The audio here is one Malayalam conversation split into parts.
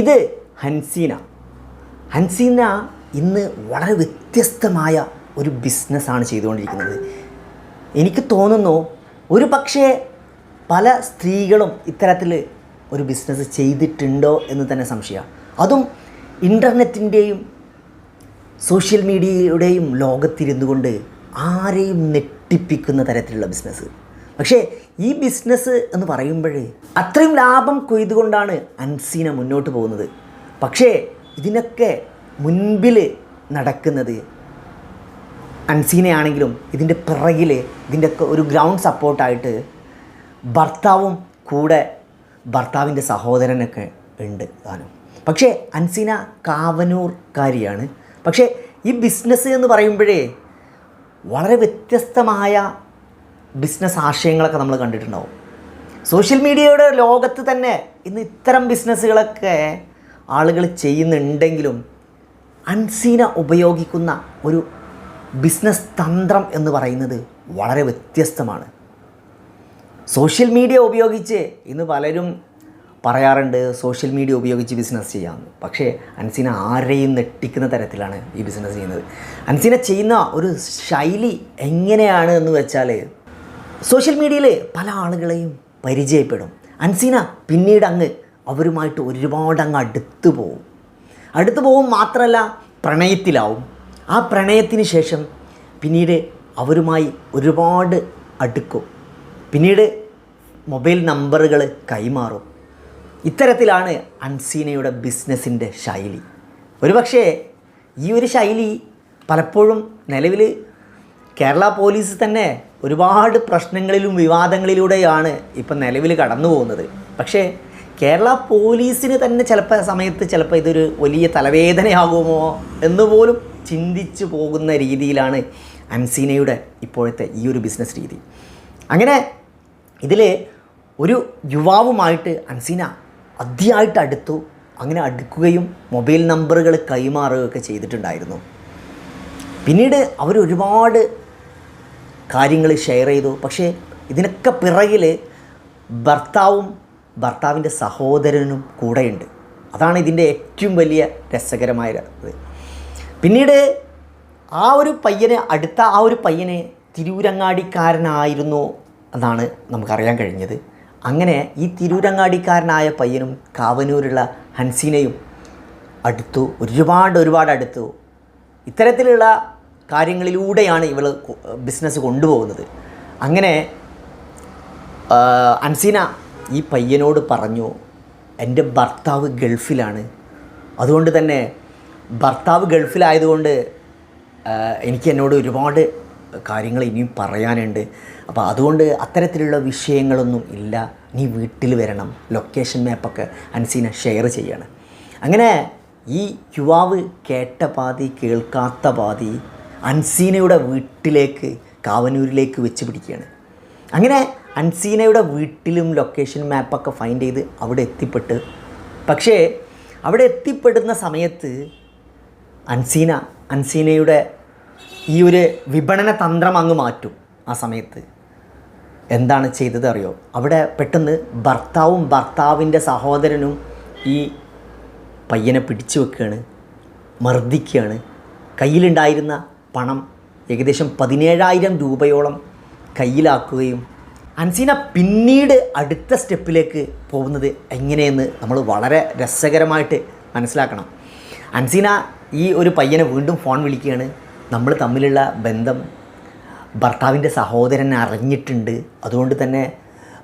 ഇത് ഹൻസീന. ഹൻസീന ഇന്ന് വളരെ വ്യത്യസ്തമായ ഒരു ബിസിനസ്സാണ് ചെയ്തുകൊണ്ടിരിക്കുന്നത്. എനിക്ക് തോന്നുന്നു ഒരു പക്ഷേ പല സ്ത്രീകളും ഇത്തരത്തിൽ ഒരു ബിസിനസ് ചെയ്തിട്ടുണ്ടോ എന്ന് തന്നെ സംശയമാണ് അതും ഇന്റർനെറ്റിന്റെയും സോഷ്യൽ മീഡിയയുടെയും ലോകത്തിരുന്നു കൊണ്ട് ആരെയും നെട്ടിപ്പിക്കുന്ന തരത്തിലുള്ള ബിസിനസ് പക്ഷേ ഈ ബിസിനസ് എന്ന് പറയുമ്പോഴേ അത്രയും ലാഭം കൊയ്തുകൊണ്ടാണ് അൻസീന മുന്നോട്ട് പോകുന്നത്. പക്ഷേ ഇതിനൊക്കെ മുൻപിൽ നടക്കുന്നത് അൻസീനയാണെങ്കിലും ഇതിന്റെ പിറകിൽ ഇതിന്റെയൊക്കെ ഒരു ഗ്രൗണ്ട് സപ്പോർട്ടായിട്ട് ഭർത്താവും കൂടെ ഭർത്താവിന്റെ സഹോദരനൊക്കെ ഉണ്ട് താനും. പക്ഷേ അൻസീന കാവനൂർക്കാരിയാണ്. പക്ഷേ ഈ ബിസിനസ് എന്ന് പറയുമ്പോഴേ വളരെ വ്യത്യസ്തമായ ബിസിനസ് ആശയങ്ങളൊക്കെ നമ്മൾ കണ്ടിട്ടുണ്ടാവും. സോഷ്യൽ മീഡിയയുടെ ലോകത്ത് തന്നെ ഇന്ന് ഇത്തരം ബിസിനസ്സുകളൊക്കെ ആളുകൾ ചെയ്യുന്നുണ്ടെങ്കിലും അൺസീന ഉപയോഗിക്കുന്ന ഒരു ബിസിനസ് തന്ത്രം എന്ന് പറയുന്നത് വളരെ വ്യത്യസ്തമാണ്. സോഷ്യൽ മീഡിയ ഉപയോഗിച്ച് ഇന്ന് പലരും പറയാറുണ്ട് സോഷ്യൽ മീഡിയ ഉപയോഗിച്ച് ബിസിനസ് ചെയ്യാമെന്ന്. പക്ഷേ അൻസീന ആരെയും നെട്ടിക്കുന്ന തരത്തിലാണ് ഈ ബിസിനസ് ചെയ്യുന്നത്. അൻസീന ചെയ്യുന്ന ഒരു ശൈലി എങ്ങനെയാണ് എന്ന് വെച്ചാൽ സോഷ്യൽ മീഡിയയിൽ പല ആളുകളെയും പരിചയപ്പെടും. അൻസീന പിന്നീട് അങ്ങ് അവരുമായിട്ട് ഒരുപാട് അങ്ങ് അടുത്ത് പോവും. അടുത്ത് പോവും മാത്രമല്ല പ്രണയത്തിലാവും. ആ പ്രണയത്തിന് ശേഷം പിന്നീട് അവരുമായി ഒരുപാട് അടുക്കും. പിന്നീട് മൊബൈൽ നമ്പറുകൾ കൈമാറും. ഇത്തരത്തിലാണ് അൻസീനയുടെ ബിസിനസ്സിന്റെ ശൈലി. ഒരുപക്ഷേ ഈ ഒരു ശൈലി പലപ്പോഴും നിലവിൽ കേരള പോലീസ് തന്നെ ഒരുപാട് പ്രശ്നങ്ങളിലും വിവാദങ്ങളിലൂടെയാണ് ഇപ്പം നിലവിൽ കടന്നു പോകുന്നത്. പക്ഷേ കേരള പോലീസിന് തന്നെ ചിലപ്പോൾ സമയത്ത് ചിലപ്പോൾ ഇതൊരു വലിയ തലവേദനയാകുമോ എന്ന് പോലും ചിന്തിച്ചു പോകുന്ന രീതിയിലാണ് അൻസീനയുടെ ഇപ്പോഴത്തെ ഈ ഒരു ബിസിനസ് രീതി. അങ്ങനെ ഇതിൽ ഒരു യുവാവുമായിട്ട് അൻസീന അതിയായിട്ട് അടുത്തു. അങ്ങനെ അടുക്കുകയും മൊബൈൽ നമ്പറുകൾ കൈമാറുകയൊക്കെ ചെയ്തിട്ടുണ്ടായിരുന്നു. പിന്നീട് അവർ ഒരുപാട് കാര്യങ്ങൾ ഷെയർ ചെയ്തു. പക്ഷേ ഇതിനൊക്കെ പിറകിൽ ഭർത്താവും ഭർത്താവിന്റെ സഹോദരനും കൂടെയുണ്ട്. അതാണ് ഇതിന്റെ ഏറ്റവും വലിയ രസകരമായ പിന്നീട് ആ ഒരു പയ്യനെ അടുത്ത ആ ഒരു പയ്യനെ തിരൂരങ്ങാടിക്കാരനായിരുന്നു എന്നാണ് നമുക്കറിയാൻ കഴിഞ്ഞത്. അങ്ങനെ ഈ തിരൂരങ്ങാടിക്കാരനായ പയ്യനും കാവനൂരുള്ള ഹൻസീനയും അടുത്തു ഒരുപാട് ഒരുപാട് അടുത്തു. ഇത്തരത്തിലുള്ള കാര്യങ്ങളിലൂടെയാണ് ഇവൾ ബിസിനസ് കൊണ്ടുപോകുന്നത്. അങ്ങനെ അൻസീന ഈ പയ്യനോട് പറഞ്ഞു എന്റെ ഭർത്താവ് ഗൾഫിലാണ്. അതുകൊണ്ട് തന്നെ ഭർത്താവ് ഗൾഫിലായതുകൊണ്ട് എനിക്ക് എന്നോട് ഒരുപാട് കാര്യങ്ങൾ ഇനിയും പറയാനുണ്ട്. അപ്പോൾ അതുകൊണ്ട് അത്തരത്തിലുള്ള വിഷയങ്ങളൊന്നും ഇല്ല. നീ വീട്ടിൽ വരണം. ലൊക്കേഷൻ മാപ്പൊക്കെ അൻസീന ഷെയർ ചെയ്യാണ്. അങ്ങനെ ഈ യുവാവ് കേട്ട പാതി കേൾക്കാത്ത പാതി അൻസീനയുടെ വീട്ടിലേക്ക് കാവനൂരിലേക്ക് വെച്ച് പിടിക്കുകയാണ്. അങ്ങനെ അൻസീനയുടെ വീട്ടിലും ലൊക്കേഷൻ മാപ്പൊക്കെ ഫൈൻഡ് ചെയ്ത് അവിടെ എത്തിപ്പെട്ട് പക്ഷേ അവിടെ എത്തിപ്പെടുന്ന സമയത്ത് അൻസീന അൻസീനയുടെ ഈ ഒരു വിപണന തന്ത്രം അങ്ങ് മാറ്റും ആ സമയത്ത്. എന്താണ് ചെയ്തത് അറിയോ? അവിടെ പെട്ടെന്ന് ഭർത്താവും ഭർത്താവിന്റെ സഹോദരനും ഈ പയ്യനെ പിടിച്ചു വെക്കുകയാണ് മർദ്ദിക്കുകയാണ്. കയ്യിലുണ്ടായിരുന്ന പണം ഏകദേശം പതിനേഴായിരം രൂപയോളം കയ്യിലാക്കുകയും അൻസീന പിന്നീട് അടുത്ത സ്റ്റെപ്പിലേക്ക് പോകുന്നത് എങ്ങനെയെന്ന് നമ്മൾ വളരെ രസകരമായിട്ട് മനസ്സിലാക്കണം. അൻസീന ഈ ഒരു പയ്യനെ വീണ്ടും ഫോൺ വിളിക്കുകയാണ്. നമ്മൾ തമ്മിലുള്ള ബന്ധം ഭർത്താവിന്റെ സഹോദരൻ അറിഞ്ഞിട്ടുണ്ട്. അതുകൊണ്ട് തന്നെ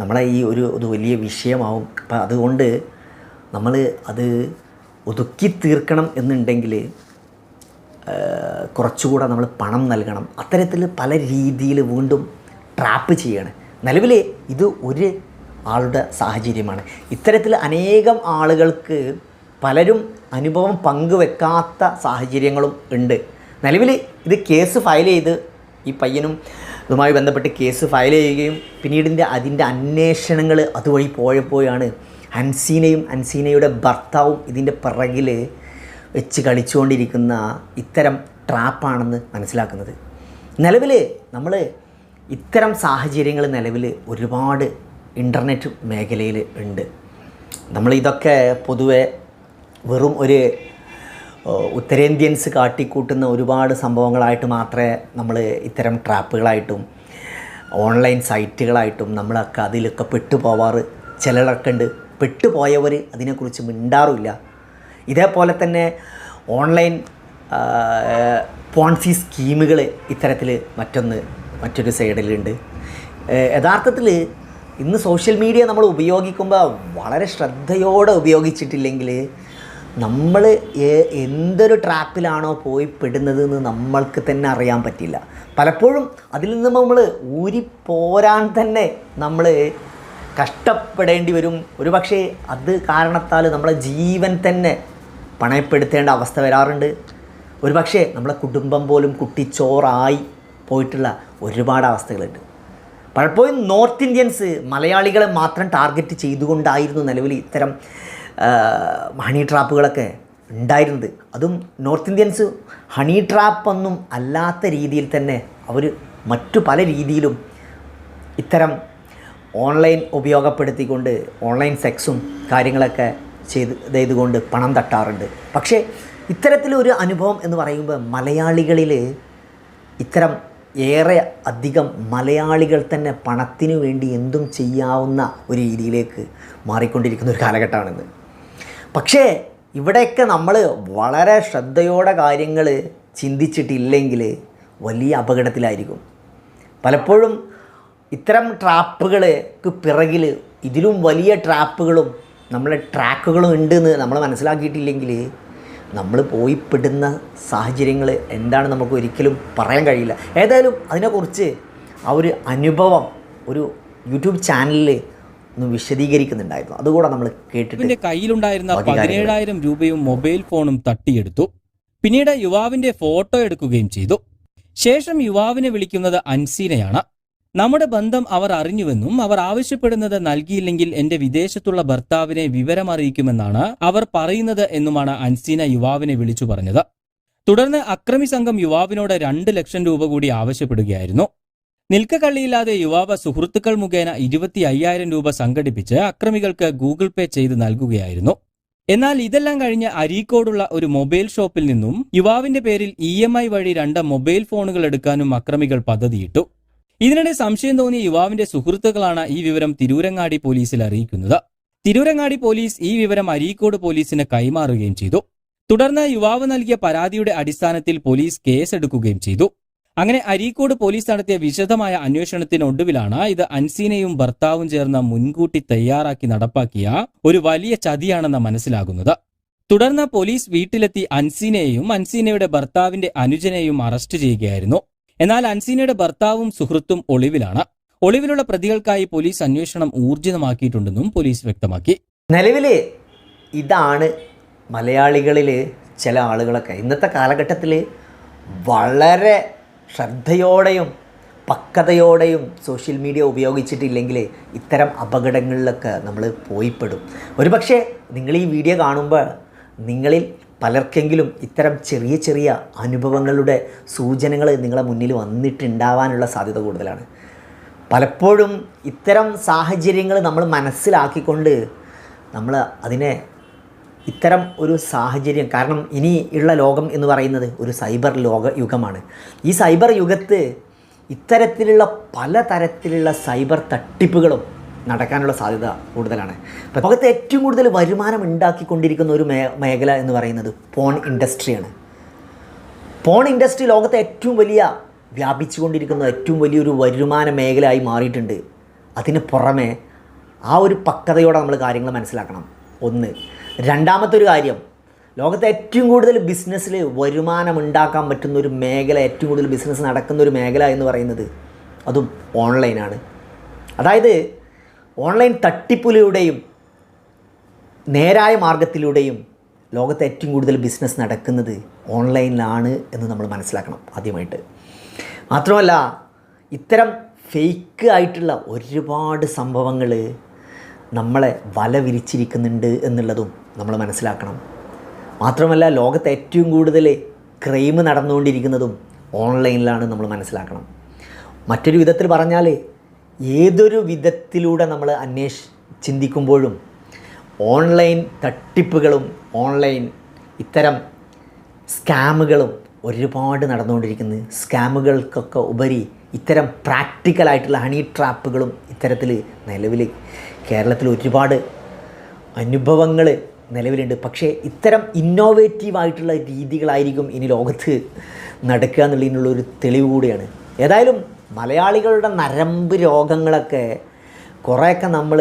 നമ്മളെ ഈ ഒരു ഒരു വലിയ വിഷയമാവും. അപ്പം അതുകൊണ്ട് നമ്മൾ അത് ഒതുക്കി തീർക്കണം എന്നുണ്ടെങ്കിൽ കുറച്ചുകൂടെ നമ്മൾ പണം നൽകണം. അത്തരത്തിൽ പല രീതിയിൽ വീണ്ടും ട്രാപ്പ് ചെയ്യാണ്. നിലവിൽ ഇത് ഒരു ആളുടെ സാഹചര്യമാണ്. ഇത്തരത്തിൽ അനേകം ആളുകൾക്ക് പലരും അനുഭവം പങ്കുവെക്കാത്ത സാഹചര്യങ്ങളും ഉണ്ട്. നിലവിൽ ഇത് കേസ് ഫയൽ ചെയ്ത് ഈ പയ്യനും ഇതുമായി ബന്ധപ്പെട്ട് കേസ് ഫയൽ ചെയ്യുകയും പിന്നീടിന്റെ അതിന്റെ അന്വേഷണങ്ങൾ അതുവഴി പോയപ്പോഴാണ് ഹൻസീനയും ഹൻസീനയുടെ ഭർത്താവും ഇതിന്റെ പിറകിൽ വെച്ച് കളിച്ചുകൊണ്ടിരിക്കുന്ന ഇത്തരം ട്രാപ്പാണെന്ന് മനസ്സിലാക്കുന്നത്. നിലവിൽ നമ്മൾ ഇത്തരം സാഹചര്യങ്ങൾ നിലവിൽ ഒരുപാട് ഇന്റർനെറ്റ് മേഖലയിൽ ഉണ്ട്. നമ്മൾ ഇതൊക്കെ പൊതുവെ വെറും ഒരു ഉത്തരേന്ത്യൻസ് കാട്ടിക്കൂട്ടുന്ന ഒരുപാട് സംഭവങ്ങളായിട്ട് മാത്രമേ നമ്മൾ ഇത്തരം ട്രാപ്പുകളായിട്ടും ഓൺലൈൻ സൈറ്റുകളായിട്ടും നമ്മളൊക്കെ അതിലൊക്കെ പെട്ടുപോവാറ്. ചിലരൊക്കെ ഉണ്ട്. പെട്ടുപോയവർ അതിനെക്കുറിച്ച് മിണ്ടാറില്ല ഇതേപോലെ തന്നെ ഓൺലൈൻ പോൺസി സ്കീമുകൾ ഇത്തരത്തിൽ മറ്റൊന്ന് മറ്റൊരു സൈഡിലുണ്ട്. യഥാർത്ഥത്തിൽ ഇന്ന് സോഷ്യൽ മീഡിയ നമ്മൾ ഉപയോഗിക്കുമ്പോൾ വളരെ ശ്രദ്ധയോടെ ഉപയോഗിച്ചിട്ടില്ലെങ്കിൽ നമ്മൾ എന്തൊരു ട്രാപ്പിലാണോ പോയി പെടുന്നതെന്ന് നമ്മൾക്ക് തന്നെ അറിയാൻ പറ്റില്ല. പലപ്പോഴും അതിൽ നിന്ന് നമ്മൾ ഊരി പോരാൻ തന്നെ നമ്മൾ കഷ്ടപ്പെടേണ്ടി വരും. ഒരു പക്ഷേ അത് കാരണത്താൽ നമ്മളെ ജീവൻ തന്നെ പണയപ്പെടുത്തേണ്ട അവസ്ഥ വരാറുണ്ട്. ഒരു പക്ഷേ നമ്മളെ കുടുംബം പോലും കുട്ടിച്ചോറായി പോയിട്ടുള്ള ഒരുപാട് അവസ്ഥകളുണ്ട്. പലപ്പോഴും നോർത്ത് ഇന്ത്യൻസ് മലയാളികളെ മാത്രം ടാർഗറ്റ് ചെയ്തുകൊണ്ടായിരുന്നു നിലവിൽ ഇത്തരം ഹണി ട്രാപ്പുകളൊക്കെ ഉണ്ടായിരുന്നത്. അതും നോർത്ത് ഇന്ത്യൻസ് ഹണി ട്രാപ്പൊന്നും അല്ലാത്ത രീതിയിൽ തന്നെ അവർ മറ്റു പല രീതിയിലും ഇത്തരം ഓൺലൈൻ ഉപയോഗപ്പെടുത്തിക്കൊണ്ട് ഓൺലൈൻ സെക്സും കാര്യങ്ങളൊക്കെ ചെയ്ത് ചെയ്തുകൊണ്ട് പണം തട്ടാറുണ്ട്. പക്ഷേ ഇത്തരത്തിലൊരു അനുഭവം എന്ന് പറയുമ്പോൾ മലയാളികളിൽ ഇത്തരം ഏറെ അധികം മലയാളികൾ തന്നെ പണത്തിനു വേണ്ടി എന്തും ചെയ്യാവുന്ന ഒരു രീതിയിലേക്ക് മാറിക്കൊണ്ടിരിക്കുന്ന ഒരു കാലഘട്ടമാണിത് പക്ഷേ ഇവിടെയൊക്കെ നമ്മൾ വളരെ ശ്രദ്ധയോടെ കാര്യങ്ങൾ ചിന്തിച്ചിട്ടില്ലെങ്കിൽ വലിയ അപകടത്തിലായിരിക്കും. പലപ്പോഴും ഇത്തരം ട്രാപ്പുകൾക്ക് പിറകിൽ ഇതിലും വലിയ ട്രാപ്പുകളും നമ്മളെ ട്രാക്കുകളും ഉണ്ടെന്ന് നമ്മൾ മനസ്സിലാക്കിയിട്ടില്ലെങ്കിൽ നമ്മൾ പോയി പെടുന്ന സാഹചര്യങ്ങൾ എന്താണ് നമുക്ക് ഒരിക്കലും പറയാൻ കഴിയില്ല. ഏതായാലും അതിനെക്കുറിച്ച് ആ ഒരു അനുഭവം ഒരു യൂട്യൂബ് ചാനലിൽ ഒന്ന് വിശദീകരിക്കുന്നുണ്ടായിരുന്നു. അതുകൂടെ നമ്മൾ കേട്ടിട്ട് കയ്യിലുണ്ടായിരുന്ന പതിനേഴായിരം രൂപയും മൊബൈൽ ഫോണും തട്ടിയെടുത്തു. പിന്നീട് യുവാവിന്റെ ഫോട്ടോ എടുക്കുകയും ചെയ്തു. ശേഷം യുവാവിനെ വിളിക്കുന്നത് അൻസീനയാണ്. നമ്മുടെ ബന്ധം അവർ അറിഞ്ഞുവെന്നും അവർ ആവശ്യപ്പെടുന്നത് നൽകിയില്ലെങ്കിൽ എന്റെ വിദേശത്തുള്ള ഭർത്താവിനെ വിവരമറിയിക്കുമെന്നാണ് അവർ പറയുന്നത് എന്നുമാണ് അൻസീന യുവാവിനെ വിളിച്ചു പറഞ്ഞത്. തുടർന്ന് അക്രമി സംഘം യുവാവിനോട് രണ്ട് ലക്ഷം രൂപ കൂടി ആവശ്യപ്പെടുകയായിരുന്നു. നിൽക്കക്കള്ളിയില്ലാതെ യുവാവ് സുഹൃത്തുക്കൾ മുഖേന ഇരുപത്തി അയ്യായിരം രൂപ സംഘടിപ്പിച്ച് അക്രമികൾക്ക് ഗൂഗിൾ പേ ചെയ്ത് നൽകുകയായിരുന്നു. എന്നാൽ ഇതെല്ലാം കഴിഞ്ഞ് അരീക്കോടുള്ള ഒരു മൊബൈൽ ഷോപ്പിൽ നിന്നും യുവാവിന്റെ പേരിൽ ഇ വഴി രണ്ട് മൊബൈൽ ഫോണുകൾ എടുക്കാനും അക്രമികൾ പദ്ധതിയിട്ടു. ഇതിനിടെ സംശയം തോന്നിയ യുവാവിന്റെ സുഹൃത്തുക്കളാണ് ഈ വിവരം തിരൂരങ്ങാടി പോലീസിൽ അറിയിക്കുന്നത്. തിരൂരങ്ങാടി പോലീസ് ഈ വിവരം അരീക്കോട് പോലീസിന് കൈമാറുകയും ചെയ്തു. തുടർന്ന് യുവാവ് നൽകിയ പരാതിയുടെ അടിസ്ഥാനത്തിൽ പോലീസ് കേസെടുക്കുകയും ചെയ്തു. അങ്ങനെ അരീക്കോട് പോലീസ് നടത്തിയ വിശദമായ അന്വേഷണത്തിനൊടുവിലാണ് ഇത് അൻസീനയും ഭർത്താവും ചേർന്ന് മുൻകൂട്ടി തയ്യാറാക്കി നടപ്പാക്കിയ ഒരു വലിയ ചതിയാണെന്ന് മനസ്സിലാകുന്നത്. തുടർന്ന് പോലീസ് വീട്ടിലെത്തി അൻസീനയെയും അൻസീനയുടെ ഭർത്താവിന്റെ അനുജനെയും അറസ്റ്റ് ചെയ്യുകയായിരുന്നു. എന്നാൽ അൻസീനയുടെ ഭർത്താവും സുഹൃത്തും ഒളിവിലാണ്. ഒളിവിലുള്ള പ്രതികൾക്കായി പോലീസ് അന്വേഷണം ഊർജിതമാക്കിയിട്ടുണ്ടെന്നും പോലീസ് വ്യക്തമാക്കി. നിലവിൽ ഇതാണ് മലയാളികളിൽ ചില ആളുകളൊക്കെ ഇന്നത്തെ കാലഘട്ടത്തിൽ വളരെ ശ്രദ്ധയോടെയും പക്വതയോടെയും സോഷ്യൽ മീഡിയ ഉപയോഗിച്ചിട്ടില്ലെങ്കിൽ ഇത്തരം അപകടങ്ങളിലൊക്കെ നമ്മൾ പോയിപ്പെടും. ഒരുപക്ഷെ നിങ്ങൾ ഈ വീഡിയോ കാണുമ്പോൾ നിങ്ങളിൽ പലർക്കെങ്കിലും ഇത്തരം ചെറിയ ചെറിയ അനുഭവങ്ങളുടെ സൂചനകൾ നിങ്ങളെ മുന്നിൽ വന്നിട്ടുണ്ടാവാനുള്ള സാധ്യത കൂടുതലാണ്. പലപ്പോഴും ഇത്തരം സാഹചര്യങ്ങൾ നമ്മൾ മനസ്സിലാക്കിക്കൊണ്ട് നമ്മൾ അതിനെ ഇത്തരം ഒരു സാഹചര്യം കാരണം ഇനി ഉള്ള ലോകം എന്ന് പറയുന്നത് ഒരു സൈബർ ലോക യുഗമാണ്. ഈ സൈബർ യുഗത്ത് ഇത്തരത്തിലുള്ള പലതരത്തിലുള്ള സൈബർ തട്ടിപ്പുകളും നടക്കാനുള്ള സാധ്യത കൂടുതലാണ്. ലോകത്ത് ഏറ്റവും കൂടുതൽ വരുമാനം ഉണ്ടാക്കിക്കൊണ്ടിരിക്കുന്ന ഒരു മേ മേഖല എന്ന് പറയുന്നത് പോൺ ഇൻഡസ്ട്രിയാണ് പോൺ ഇൻഡസ്ട്രി ലോകത്തെ ഏറ്റവും വലിയ വ്യാപിച്ചുകൊണ്ടിരിക്കുന്ന ഏറ്റവും വലിയൊരു വരുമാന മേഖലയായി മാറിയിട്ടുണ്ട്. അതിന് പുറമെ ആ ഒരു പക്വതയോടെ നമ്മൾ കാര്യങ്ങൾ മനസ്സിലാക്കണം. ഒന്ന് രണ്ടാമത്തെ ഒരു കാര്യം ലോകത്തെ ഏറ്റവും കൂടുതൽ ബിസിനസ്സിൽ വരുമാനം ഉണ്ടാക്കാൻ പറ്റുന്ന ഒരു മേഖല ഏറ്റവും കൂടുതൽ ബിസിനസ് നടക്കുന്ന ഒരു മേഖല എന്ന് പറയുന്നത് അതും ഓൺലൈനാണ് അതായത് ഓൺലൈൻ തട്ടിപ്പിലൂടെയും നേരായ മാർഗത്തിലൂടെയും ലോകത്തെ ഏറ്റവും കൂടുതൽ ബിസിനസ് നടക്കുന്നത് ഓൺലൈനിലാണ് എന്ന് നമ്മൾ മനസ്സിലാക്കണം ആദ്യമായിട്ട്. മാത്രമല്ല ഇത്തരം ഫേക്ക് ആയിട്ടുള്ള ഒരുപാട് സംഭവങ്ങൾ നമ്മളെ വല വിരിച്ചിരിക്കുന്നുണ്ട് എന്നുള്ളതും നമ്മൾ മനസ്സിലാക്കണം. മാത്രമല്ല ലോകത്ത് ഏറ്റവും കൂടുതൽ ക്രൈം നടന്നുകൊണ്ടിരിക്കുന്നതും ഓൺലൈനിലാണ് നമ്മൾ മനസ്സിലാക്കണം. മറ്റൊരു വിധത്തിൽ പറഞ്ഞാൽ ഏതൊരു വിധത്തിലൂടെ നമ്മൾ അന്വേഷ ചിന്തിക്കുമ്പോഴും ഓൺലൈൻ തട്ടിപ്പുകളും ഓൺലൈൻ ഇത്തരം സ്കാമുകളും ഒരുപാട് നടന്നുകൊണ്ടിരിക്കുന്നത് സ്കാമുകൾക്കൊക്കെ ഉപരി ഇത്തരം പ്രാക്ടിക്കലായിട്ടുള്ള ഹണി ട്രാപ്പുകളും ഇത്തരത്തിൽ നിലവിൽ കേരളത്തിൽ ഒരുപാട് അനുഭവങ്ങൾ നിലവിലുണ്ട്. പക്ഷേ ഇത്തരം ഇന്നോവേറ്റീവ് ആയിട്ടുള്ള രീതികളായിരിക്കും ഇനി ലോകത്ത് നടക്കുക എന്നുള്ളതിനുള്ള ഒരു തെളിവ് കൂടിയാണ്. ഏതായാലും മലയാളികളുടെ നരമ്പ് രോഗങ്ങളൊക്കെ കുറേയൊക്കെ നമ്മൾ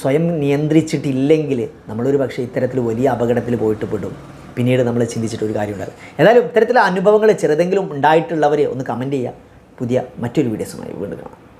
സ്വയം നിയന്ത്രിച്ചിട്ടില്ലെങ്കിൽ നമ്മളൊരു പക്ഷേ ഇത്തരത്തിൽ വലിയ അപകടത്തിൽ പോയിട്ട് പെടും. പിന്നീട് നമ്മൾ ചിന്തിച്ചിട്ട് ഒരു കാര്യമുണ്ടാകും ഏതായാലും ഇത്തരത്തിലുള്ള അനുഭവങ്ങൾ ചെറുതെങ്കിലും ഉണ്ടായിട്ടുള്ളവരെ ഒന്ന് കമന്റ് ചെയ്യുക പുതിയ മറ്റൊരു വീഡിയോസുമായി വീണ്ടും കാണാം.